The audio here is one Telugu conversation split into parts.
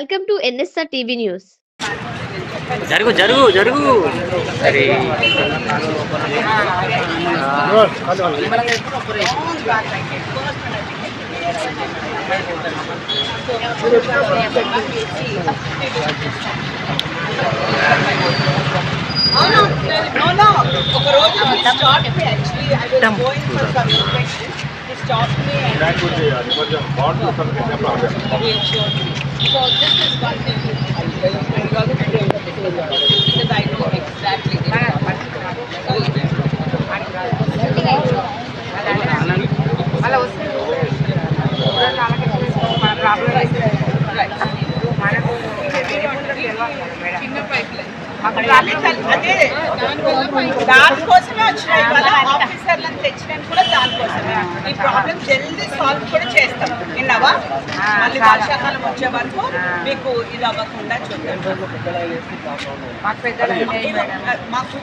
Welcome to NSR TV News. జరుగు జరుగు జరుగు అరే No, no. ఒక రోజు So this is one thing. Because I know exactly this. అలా వస్తే మన ప్రాబ్లం అయితే మనకు చిన్న పైప్ అక్కడ అదే తల్- అదే దానికోసమే వచ్చిన ఇవాళ ఆఫీసర్లను తెచ్చినాను కూడా దానికోసమే ఈ ప్రాబ్లం జల్దీ సాల్వ్ కూడా చేస్తాం విన్నావా మళ్ళీ వర్షాకాలం వచ్చే వరకు మీకు ఇది అవ్వకుండా చూద్దాం మాకు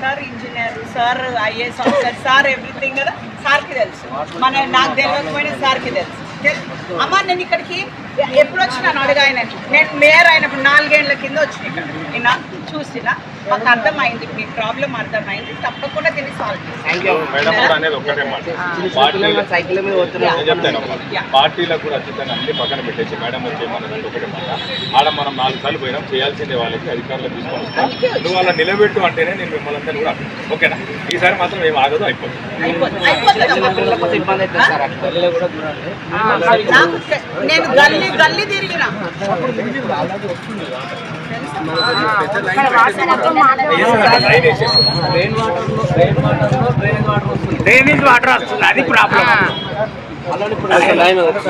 sir engineer sir IAS officer sir everything కదా సార్కి తెలుసు. మన నాకు తెలియకపోయినా సార్కి తెలుసు. తెల్- అమ్మ నేను ఇక్కడికి ఎప్పుడు వచ్చినాను అడుగు ఆయన నేను మేయర్ అయినప్పుడు నాలుగేళ్ళ కింద వచ్చిన. ఇక్కడ నిన్న చూసినా? మాకు అర్థమైంది మీ ప్రాబ్లం అర్థమైంది తప్పకుండా దీన్ని సాల్వ్ మేడం కూడా అనేది ఒక్కటే మాట. పార్టీల. పార్టీలకు కూడా అచ్యుతాన్ని అన్ని పక్కన పెట్టేసి మేడం వచ్చేయమన్నది ఒకటే మాట. ఆడ మనం నాలుగు సార్లు పోయినాం చేయాల్సిందే వాళ్ళకి అధికారులకు తీసుకొని వస్తాం. నిలబెట్టు అంటేనే నేను మిమ్మల్ని అందరినీ కూడా. ఓకేనా? ఈసారి మాత్రం ఏం ఆగదు అయిపోతుంది. నేను గల్లీ గల్లీ తిరిగిన. లైన్. డ్రైనేజ్ వాటర్ వస్తుంది అది ప్రాబ్లం ఆఫీసర్- అయ్యో, నువ్వు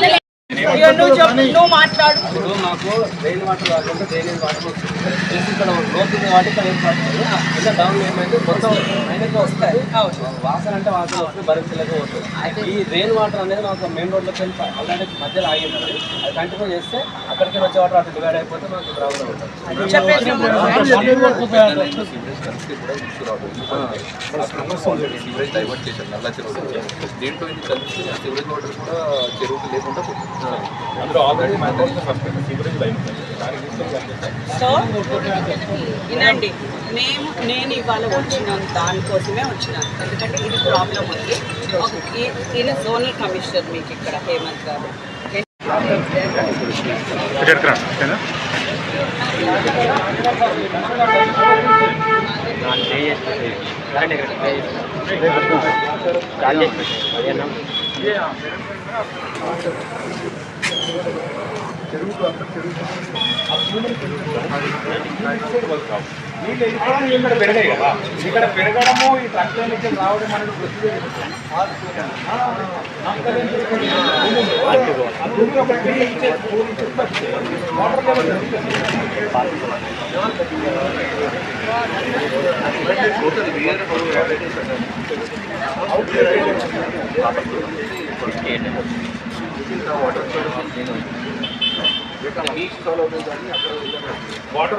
చెప్పు నువ్వు మాట్లాడు. ఇప్పుడు మాకు రెయిన్ వాటర్ కాకుండా డ్రైనేజ్ వాటర్ వస్తుంది ఇక్కడ లోతు ఉంది వాటి ఇక్కడ ఏం పడుతుంది ఇలా డౌన్ ఏమైంది మొత్తం అయినకి వస్తాయి. వాసన అంటే వాసన వస్తుంది భరించలేక వస్తుంది. ఈ రెయిన్ వాటర్ అనేది మాకు మెయిన్ రోడ్లోకి వెళ్ళి ఆల్రెడీ మధ్యలో ఆగిందండి. అది కంటిన్యూ చేస్తే అక్కడికి వచ్చే వాటర్ అటు డివైడ్ అయిపోతే మాకు ప్రాబ్లం ఉంటుంది చెప్పేసి సీవరేజ్ డైవర్ట్ చేశారు నల్ల చెరువు. దీంట్లో ఇది కలిసి సీవరేజ్ వాటర్ కూడా చెరువుకి లేకుండా పోతుంది. అందులో already first sewerage line. So వినండి మేము నేను ఇవాళ వచ్చినాను దానికోసమే వచ్చినాను. ఎందుకంటే ఇది ప్రాబ్లం ఉంది. ఈయన జోనల్ కమిషనర్ మీకు ఇక్కడ హేమంత్ గారు. నీళ్ళు వెళ్ళిపోవడం ఇక్కడ పెరగాయి కదా ఇక్కడ పెరగడము ఈ ట్రక్టర్ నుంచి రావడం అనేది ప్రొసీజర్ వాటర్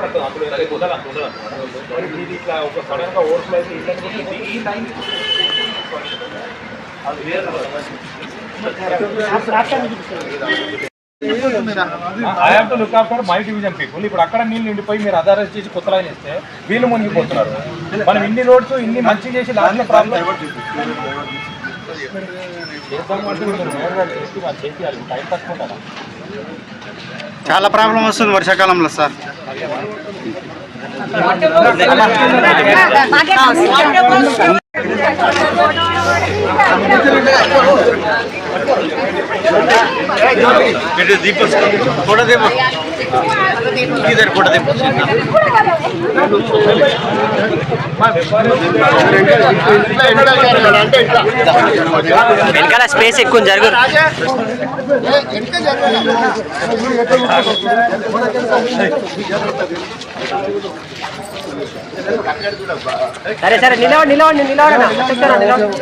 అంత అందులో ఎంత కుదరదు అంత మరి ఇది ఇట్లా ఒక సడన్గా ఓవర్ఫ్లో అయితే ఇళ్ళని కూడా ఈ టైం అది వేరే I have to look after my division people ఇప్పుడు అక్కడ నీళ్ళు నిండిపోయి మీరు అదారెస్ట్ చేసి కొత్త లైన్ ఇస్తే వీళ్ళు మునిగిపోతున్నారు. మనం ఇన్ని రోడ్స్ ఇన్ని మంచి చేసి లాస్ట్ ప్రాబ్లం చాలా ప్రాబ్లం వస్తుంది వర్షాకాలంలో సార్. ఫోటో దేమో ఇద్దరు వెనకాల స్పేస్ ఎక్కువ జరుగు. సరే సరే నిలవండి నిలవండి నిలవండి. నిలవండి?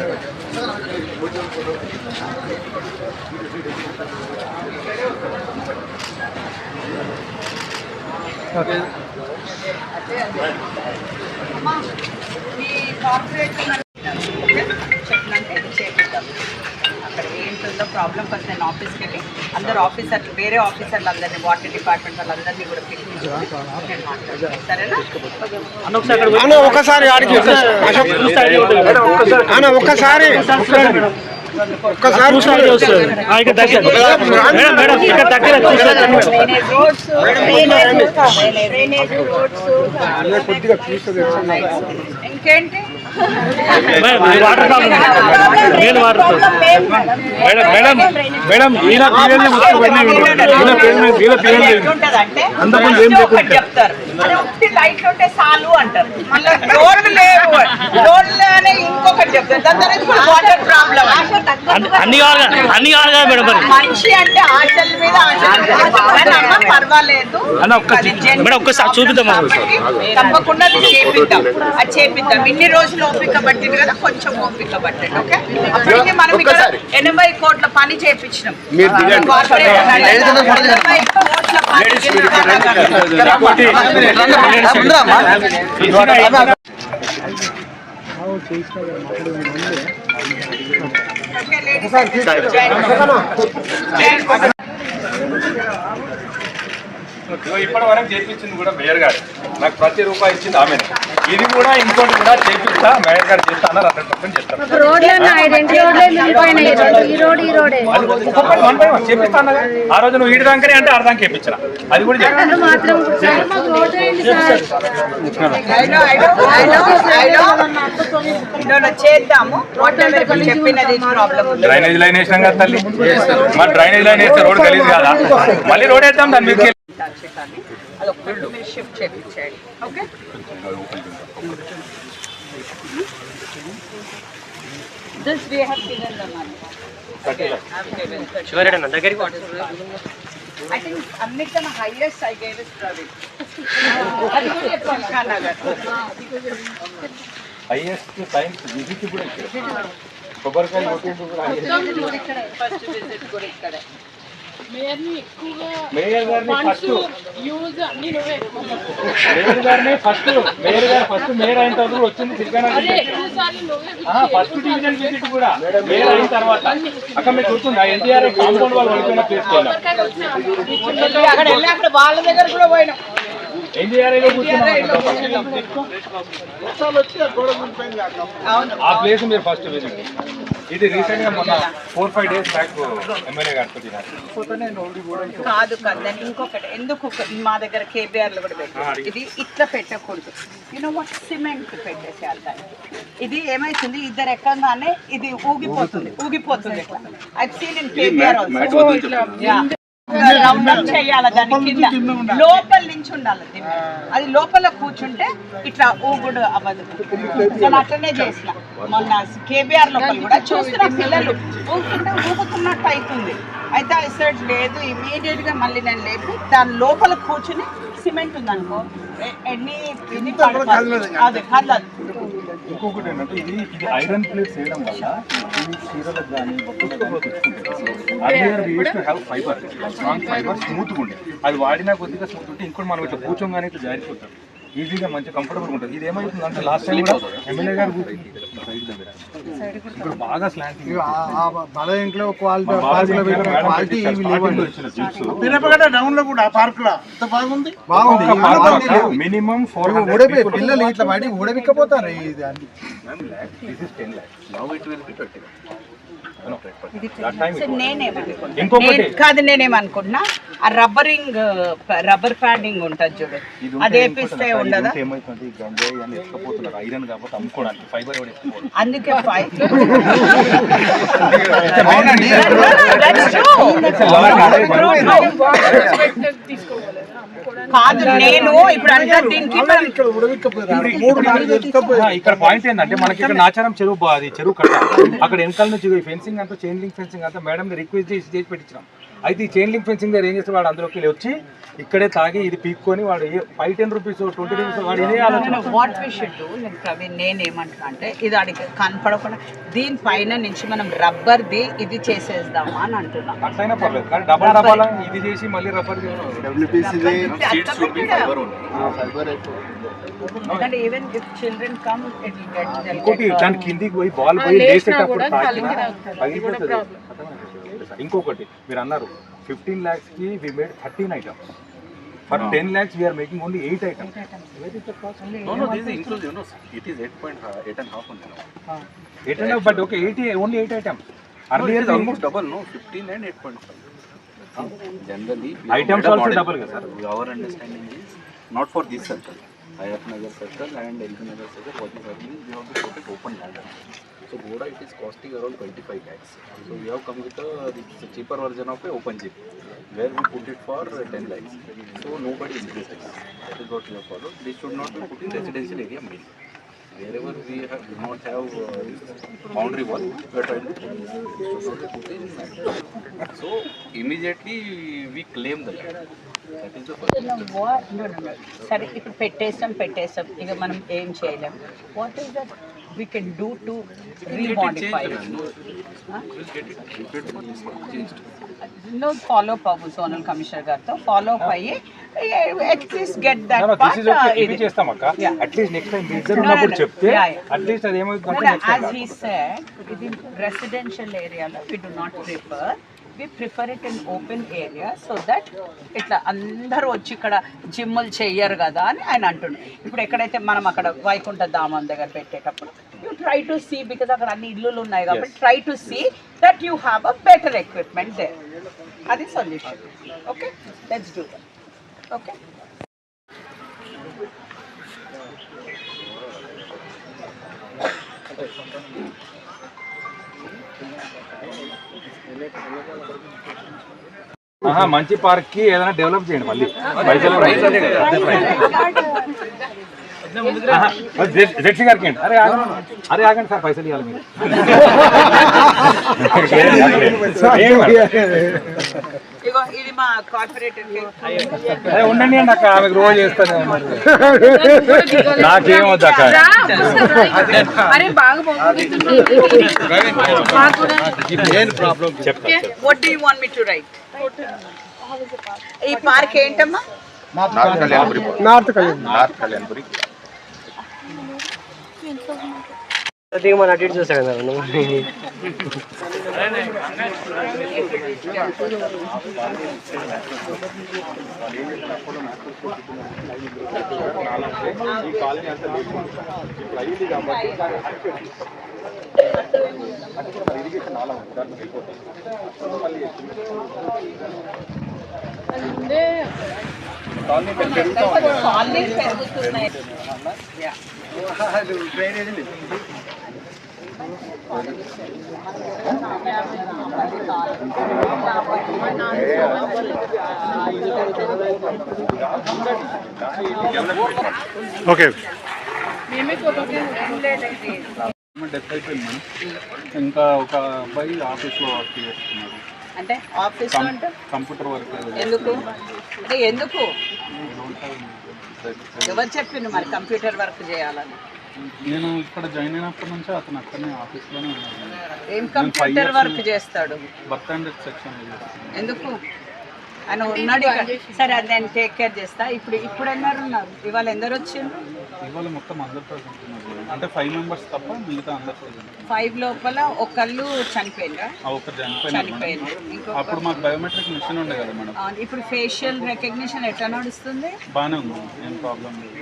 ఈ కార్పొరేట్ చేపిద్దాం. నో ప్రాబ్లం ఫస్ట్ నేను ఆఫీస్కి వెళ్ళి అందరు ఆఫీసర్లు వేరే ఆఫీసర్లు అందరినీ వాటర్ డిపార్ట్మెంట్ వాళ్ళందరినీ కూడా పిలిపించి సరేనా? ఒకసారి ఒక్కసారి ఒక్కసారి డ్రైనేజ్ రోడ్స్ డ్రైనేజ్ రోడ్స్ ఇంకేంటి మేడం మేడం మేడం ఈయన పిల్లల్ని ఎట్లుంటదంటే first ఒకటి చెప్తారు. లైట్లు ఉంటే చాలు అంటారు. మళ్ళీ రోడ్లు లేవు. రోడ్లు అన్ని కావాలి అన్ని కావాలి కదా మేడం మరి. మనిషి అంటే ఆశల మీద పర్వాలేదు. అన్న, ఒక్క మేడం, ఒక్కసారి చూపిద్దాం తప్పకుండా అది చేపిద్దాం. అది చేపిద్దాం. ఇన్ని రోజులు ఓపిక పట్టింది కదా కొంచెం ఓపిక పట్టండి ఓకే? అప్పటికి మనం ఇక్కడ ఎనభై కోట్ల పని చేపించినాం. కార్పొరేట్ అన్నాడు. ఎనభై కోట్ల పని చేసిన ఇప్పటి వరకు చేపించింది కూడా మేయర్ గారు. నాకు ప్రతి రూపాయి ఇచ్చింది ఆమె. ఇది కూడా ఇంకోటి కూడా చేపిస్తా మేయర్ గారు చేస్తా అన్నారు. హండ్రెడ్ పర్సెంట్ చేస్తాను రోడ్లన్నా రెండు రోడ్లే మిగిలిపోయినాయి. ఈ రోడ్ ఈ రోడే అది ఒక్కొక్కటి వన్ బై వన్ చేపిస్తా అన్నగా ఆ రోజు నువ్వు ఈడి దాకనే అంటే అర్ధం చేపించిన. అది కూడా డ్రైనేజ్ లైన్ వేసినాం కదా తల్లి. మరి డ్రైనేజ్ లైన్ వేస్తే రోడ్ గలీజ్ కదా. మళ్ళీ రోడ్ వేద్దాం దాని మీద దాన్ని అది ఒక్కటి మీరు shift చేయించేయండి. Okay this way have given the money Shivareddy అన్న దగ్గరికి ఐ థింక్ అన్నిటికన్నా highest I gave is Praveen అది కూడా చెప్పాను నగర్ హైయెస్ట్ సైన్స్ విజిట్ కూడా ఇక్కడ. కొబ్బరికాయ కొట్టిండు కూడా. Highest. ఫస్ట్ విజిట్ కూడా ఇక్కడే. మేయర్ గారిని ఫస్ట్. మేయర్ గారిని ఫస్ట్. మేయర్ గారు ఫస్ట్ మేయర్ అయిన తర్వాత వచ్చింది సిరికానా ఫస్ట్ డివిజన్ విజిట్ కూడా మేయర్ అయిన తర్వాత. అక్కడ మీకు గుర్తుందా? ఎన్టీఆర్ కాంపౌండ్ వాళ్ళు వెళ్ళిపోయిన ప్లేస్ అక్కడ వెళ్ళి అక్కడ వాళ్ళ దగ్గర కూడా పోయినాం. ఆ ప్లేస్ మీరు ఫస్ట్ విజిట్ ఇది రీసెంట్గా మొన్న four five days back MLA గారితో తిన్నారు కాదు కాదు ఇంకొకటి ఎందుకు ఒక- మా దగ్గర కేబీఆర్లో కూడా పెట్టారు. ఇది ఇట్లా పెట్టకూడదు. యూనో వాట్ సిమెంట్ పెట్టేసేయాలి దాన్ని. ఇది ఏమైతుంది? ఇద్దరు ఎక్కగానే ఇది ఊగిపోతుంది. ఊగిపోతుంది. ఇట్లా I seen in KBR round చేయాలి దాని కింద. లోపల నుంచి ఉండాలి. అది లోపల కూర్చుంటే ఇట్లా ఊగుడు అవ్వదు. నేను అట్లనే చేసిన. మొన్న కేబీఆర్ లోపల కూడా చూస్తున్న పిల్లలు ఊగుతుంటే ఊగుతున్నట్టు అవుతుంది అయితే ఐ సెడ్ లేదు. ఇమీడియట్గా మళ్ళీ నేను లేపి దాని లోపల కూర్చుని సిమెంట్ ఉంది అనుకో ఎ- ఎన్ని. అదే కదలదు. ఇంకొకటి ఏంటంటే ఇది ఇది ఐరన్ ప్లేట్స్ వేయడం వల్ల ఇది చీరలకు కానీ బొక్కలకు కానీ హ్యావ్ ఫైబర్ స్ట్రాంగ్ ఫైబర్ స్మూత్గా ఉండే అది వాడినా కొద్దిగా స్మూత్ ఉంటే ఇంకోటి మనం ఇట్లా కూర్చోగానే ఇట్లా జారిపోతాం. ఈజీగా మంచి కంఫర్టబుల్ ఉంటుంది. ఇది ఏమైతుంది అంటే లాస్ట్ టైం కూడా ఎమ్మెల్యే గారు ఇప్పుడు బాగా స్లాంటింగ్ బల ఇంట్లో క్వాలిటీ క్వాలిటీ లేవండి. మినిమం డౌన్లో కూడా పార్క్లో. బాగుంది? బాగుంది. ఫోర్ పిల్లలు ఇట్లా పడి ఊడబిక్కపోతారు. ఇది అన్ని this is ten lakhs Now it will be 30 so నేనేమనుకుంటున్నా ఇంకొకటి. నేను- కాదు నేనేమనుకుంటున్నా ఆ రబ్బరింగ్ రబ్బర్ ప్యాడింగ్ ఉంటుంది చూడు. అది వేపిస్తే ఉండదా? ఐరన్ కాబట్టి అమ్ముకోవడానికి ఫైబర్ అందుకే కాదు నేను ఇప్పుడు అంటే దీనికి మనం ఇక్కడ పాయింట్ ఏంటంటే మనకి ఇక్కడ నాచారం చెరువు బా- అది చెరువు కట్ట. అక్కడ వెనకాల నుంచి ఫెన్సింగ్ అంతా చైన్ లింక్ ఫెన్సింగ్ అంతా మేడం రిక్వెస్ట్ చేసి చేసి పెట్టించాం అయితే ఈ చైన్ లింక్ ఫెన్సింగ్ దగ్గర ఏం చేస్తే వాడు అందులోకి వెళ్ళి వచ్చి ఇక్కడే తాగి ఇది పీక్కొని వాడు five ten rupees twenty rupees వాడు ఇదే ఆలోచన. వాట్ వి షుడ్ ప్రవీణ్ నేను ఏమంటున్నా అంటే ఇది అడిగి కనపడకుండా దీనిపైన నుంచి మనం రబ్బర్ది ఇది చేసేద్దామా అని అంటున్నా. అట్లయినా పర్లేదు కానీ డబల్ డబల్ ఇది చేసి మళ్ళీ రబ్బర్ ఇంకోటి దాని కిందికి పోయి బాల్ పోయి పగిలిపోతుంది సార్ ఇంకొకటి మీరు అన్నారు fifteen ల్యాక్స్కి we made thirteen items For 10 lakhs, we are making only 8 items. 8 items. Where is the cost? Only no, no, this is inclusive. You know, it is 8.5, 8 and half only. No? Uh, 8 and half, but okay, 80, only 8 items. Earlier, no, it is almost double, no? 15 and 8.5. Generally, items also model, double, sir. Our understanding is not for this circle. I have another circle and Elfinagar circle, what is happening is we have to put it open Ladder. So Boda it is costing around 25 lakhs. So we have come with a this cheaper version of a open jeep where we put it for 10 lakhs. So nobody is interested. That is what we have followed. This should not be put in residential area main. Wherever we have, do not have uh, this boundary wall, we are trying to put this. This should not be put in land. So immediately we claim the land. That is the first. What? No, no, no. సరే ఇప్పుడు పెట్టేసాం పెట్టేసాం ఇక మనం ఏం చేయలేం what is that we can do to remodify no follow up అవ్వు సోనల్ కమిషనర్ గారితో. ఫాలో అప్ అయ్యి అట్లీస్ట్ గెట్ దట్ అక్క. అట్లీస్ట్ నెక్స్ట్ టైం ఇద్దరు ఉన్నప్పుడు చెప్తే Yeah, yeah. అట్లీస్ట్ అది ఏమవుతుందంటే యాజ్ హీ సెడ్ ఇది రెసిడెన్షియల్ ఏరియాలో we do not prefer we prefer it in open area so that ఇట్లా అందరూ వచ్చి ఇక్కడ జిమ్ములు చెయ్యరు కదా అని ఆయన అంటుండు ఇప్పుడు ఎక్కడైతే మనం అక్కడ వైకుంఠ ధామం దగ్గర పెట్టేటప్పుడు you try to see because అక్కడ అన్ని ఇల్లులు ఉన్నాయి కాబట్టి try to see that you have a better equipment there అది solution okay let's do that okay ఆహా, మంచి పార్క్కి ఏదైనా డెవలప్ చేయండి మళ్ళీ. జెడ్సీ గారికి ఏంటి? అరే ఆగండి. అరే ఆగండి సార్ పైసలు ఇవ్వాలి మీరు. ఇగో ఇది మా కార్పొరేటర్ అరే ఉండండి అండి అక్క ఆమెకు రోజు చేస్తానే. ఉన్నారు నాకేం వద్దు అక్క అరే బాగా చెప్తా what do you want me to write ఈ పార్క్ ఏంటమ్మా? North Kalyanpuri. North Kalyanpuri. North Kalyanpuri. మన అటు ఇటు చూసాడు కదా నువ్వు కాలనీస్ పెరుగుతున్నాయి Yeah. డెత్ అయిపోయింది మేడం ఇంకా ఒక అబ్బాయి ఆఫీస్లో వర్క్ చేస్తున్నారు. అంటే ఆఫీస్లో అంటే? కంప్యూటర్ వర్క్ ఎందుకు? అంటే ఎందుకు? ఎవరు చెప్పిండు మరి కంప్యూటర్ వర్క్ చేయాలని? నేను ఇక్కడ జాయిన్ అయినప్పటి నుంచి అతను అక్కడనే ఆఫీస్లోనే ఉన్నాను ఏం కంప్యూటర్ వర్క్ చేస్తాడు? బర్త్ అండ్ సెక్షన్ ఎందుకు? ఆయన ఉన్నాడు సరే అది నేను టేక్ కేర్ చేస్తా. ఇప్పుడు ఇప్పుడు ఎన్నరు ఉన్నారు? ఇవాళ ఎందరు వచ్చిండ్రు? ఇవాళ మొత్తం అందరు ప్రజెంట్ ఉన్నారు. అంటే ఫైవ్ మెంబర్స్ తప్ప మిగతా అందరు ప్రజెంట్ ఫైవ్ లోపల ఒకళ్ళు చనిపోయిందా ఆ ఒక్కరు చనిపోయినారు అప్పుడు మాకు బయోమెట్రిక్ మిషన్ ఉండే కదా మేడం. ఇప్పుడు ఫేషియల్ రికగ్నిషన్ ఎట్లా నడుస్తుంది? బాగానే ఉంది. ఏం ప్రాబ్లం లేదు.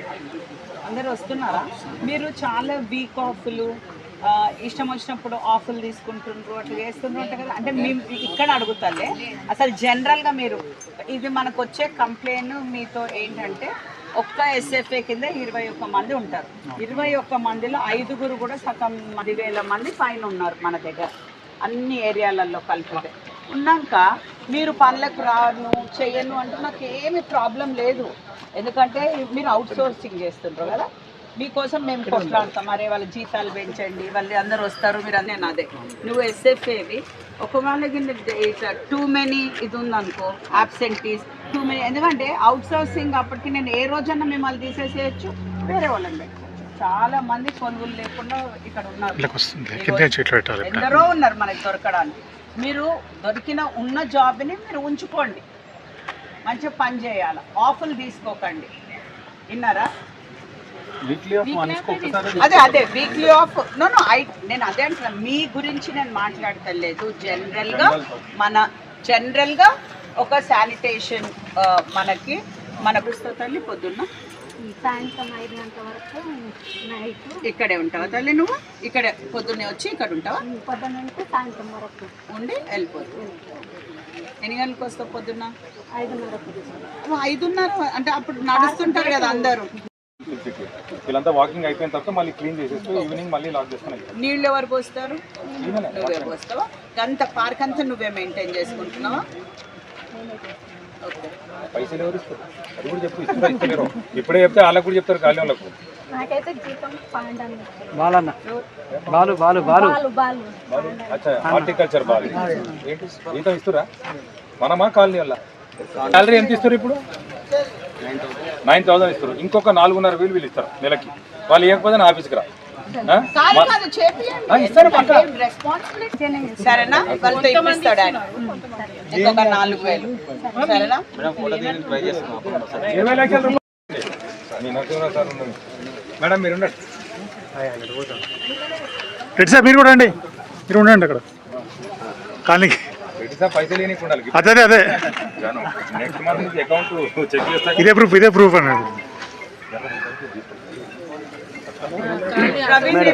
అందరు వస్తున్నారా? మీరు చాలా వీక్ ఆఫ్లు ఇష్టం వచ్చినప్పుడు ఆఫ్లు తీసుకుంటుండ్రు అట్లా చేస్తుండ్రు అంటే కదా? అంటే మేము ఇక్కడ అడుగుతాలే. అసలు జనరల్గా మీరు ఇది మనకు వచ్చే కంప్లైంట్ మీతో ఏంటంటే ఒక్క ఎస్ఎఫ్ఏ కింద ఇరవై ఒక్క మంది ఉంటారు. ఇరవై ఒక్క మందిలో ఐదుగురు కూడా సగం పదివేల మంది పైన ఉన్నారు మన దగ్గర. అన్ని ఏరియాలలో కలిపితే. ఉన్నాక మీరు పనులకు రాను చెయ్యను అంటే నాకు ఏమి ప్రాబ్లం లేదు. ఎందుకంటే మీరు అవుట్ సోర్సింగ్ చేస్తుండ్రు కదా. మీకోసం మేము కొట్లాడతాం మరే వాళ్ళ జీతాలు పెంచండి వాళ్ళు అందరు వస్తారు మీరు అన్నీ అదే నువ్వు ఎస్ఎఫ్ఏవి ఒకవేళ ఇట్లా టూ మెనీ ఇది ఉందనుకో అబ్సెంటీస్ టూ మెనీ ఎందుకంటే అవుట్ సోర్సింగ్ అప్పటికి నేను ఏ రోజన్నా మిమ్మల్ని తీసేసేయచ్చు వేరే వాళ్ళని పెట్టుకోవచ్చు. చాలా మంది కొనుగోలు లేకుండా ఇక్కడ ఉన్నారు. ఎందరో ఉన్నారు మనకి దొరకడానికి. మీరు దొరికిన ఉన్న జాబ్ని మీరు ఉంచుకోండి. మంచిగా పని చేయాలి. ఆఫర్లు తీసుకోకండి. విన్నారా? వీక్లీ ఆఫ్ వన్స్ ఒక్కసారి అదే అదే weekly off no no I నేను అదే అంటున్నా. మీ గురించి నేను మాట్లాడతలేదు. జనరల్గా మన జనరల్గా ఒక శానిటేషన్ మనకి మన పుస్తకాన్ని పొద్దున్న సాయంత్రం ఐదు గంటల వరకు నైట్. ఇక్కడే ఉంటావా తల్లి నువ్వు? ఇక్కడే పొద్దున్నే వచ్చి ఇక్కడ ఉంటావా? పొద్దున నుంచి సాయంత్రం వరకు. ఉండి వెళ్ళిపోతావు ఎన్ని గంటలకు వస్తావు పొద్దున్న? ఐదున్నరకు ఐదున్నర అంటే అప్పుడు నడుస్తుంటారు కదా అందరూ. వీళ్ళంతా వాకింగ్ అయిపోయిన తర్వాత మళ్ళీ క్లీన్ చేసేసి ఈవినింగ్ మళ్ళీ లాక్ చేసుకుని నీళ్ళు ఎవరు పోస్తారు? నువ్వే పోస్తావా? అంత పార్క్ అంతా నువ్వే మెయింటైన్ చేసుకుంటున్నావా? పైసలు ఎవరు ఇస్తారు? అది కూడా చెప్పు ఇస్తారా ఇస్తలేరు ఇప్పుడే చెప్తే వాళ్ళకి కూడా చెప్తారు ఖాళీ వాళ్ళకు. నాకైతే జీతం బాలన్న. బాలు బాలు బాలు. బాలు బాలు. అచ్చా హార్టికల్చర్ బాగా ఏంటి? జీతం ఇస్తురా? మనమా కాలనీ వల్ల సాలరీ ఎంత ఇస్తారు ఇప్పుడు? నైన్ థౌసండ్ ఇస్తారు. ఇంకొక నాలుగున్నర వేలు వీళ్ళు ఇస్తారు నెలకి. వాళ్ళు ఇవ్వకపోతే నా ఆఫీస్కి రా. పక్క. సరేనా? వాళ్ళతో ఇప్పిస్తాడు ఆయన. ఇంకొక నాలుగు వేలు. సరేనా? ఇరవై లక్షల. మేడం మీరు ఉండండి. రెడ్డి సార్ మీరు కూడా అండి మీరు ఉండండి అక్కడ. ఉండాలి. అదే అదే అదే. నెక్స్ట్ మంత్ నుంచి అకౌంట్ చెక్ చేస్తా ఇదే ప్రూఫ్ ఇదే ప్రూఫ్ అన్నాడు. ప్రవీణ్ నీ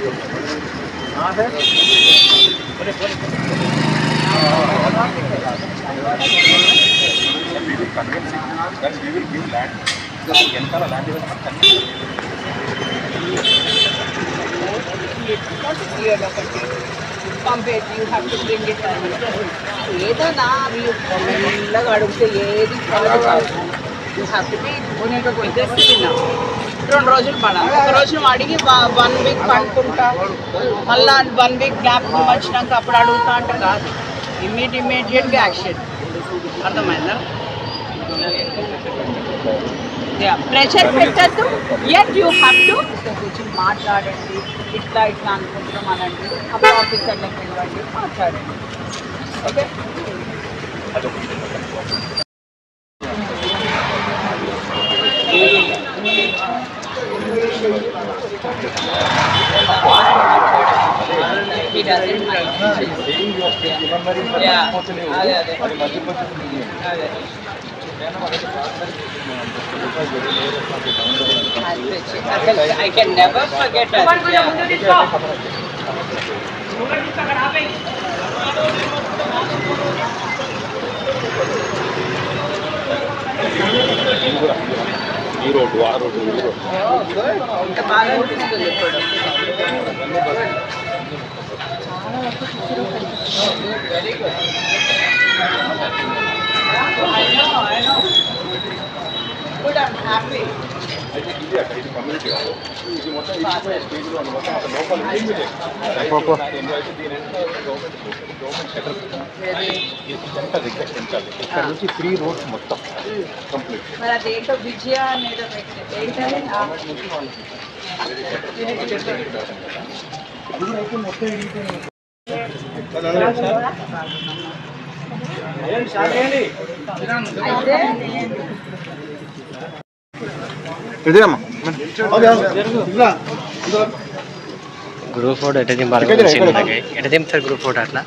ఏంటంటే అక్కడ యాక్సిడెంట్ మీరు Then we will give land. వెనకాల land compare you have to bring it ఏదైనా మీరు మెల్లగా అడిగితే ఏది యూ హ్యావ్ టు బి రెండు రోజులు పడాలి ఒక రోజు అడిగి వన్ వీక్ పండుకుంటా. మళ్ళా వన్ వీక్ గ్యాప్ వచ్చినాక అప్పుడు అడుగుతా అంటే కాదు. ఇమ్మీడి ఇమ్మీడియట్గా యాక్షన్ అర్థమైందా? ప్రెషర్ పెట్టద్దు. ఎట్ యూ హ్యావ్ టు కూర్చొని మాట్లాడండి. ఇట్లా ఇట్లా అనుకుంటున్నాం అనండి. అప్పుడు ఆఫీసర్లకు వెళ్ళండి మాట్లాడండి. Okay He doesn't mind. Yeah. అదే అదే అదే I can never forget that. ఈ రోడ్డు ఆ రోడ్డు ఈ రోడ్డు Oh, good. ఇంకా బాగా అనిపిస్తుంది ఇప్పుడు. Very good. I know, I know. Good, I'm happy. అయితే ఇది అక్కడ ఇది కమ్యూనిటీ కాదు ఇది మొత్తం ఇది స్టేజ్లో ఉంది మొత్తం అక్కడ లోపల ఏమీ లేదు దీని అంటే గవర్నమెంట్ గవర్నమెంట్ సెటర్ ఎంత దగ్గర పెంచాలి ఇక్కడ నుంచి త్రీ రోడ్స్ మొత్తం కంప్లీట్ మరి అదేంటో విజయ అనేది పెట్టి ఏంటది ఆ, ఇదే అమ్మా గ్రూప్ ఫోటో ఎట్లా దింపాలి? ఎట్లా దింపుతారు గ్రూప్ ఫోటో అట్లా?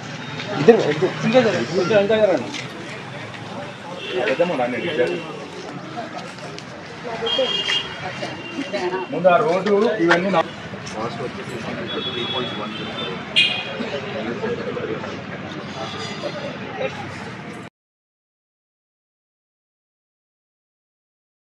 ముందు ఆ రోడ్డు ఇవన్నీ నా- కాస్ట్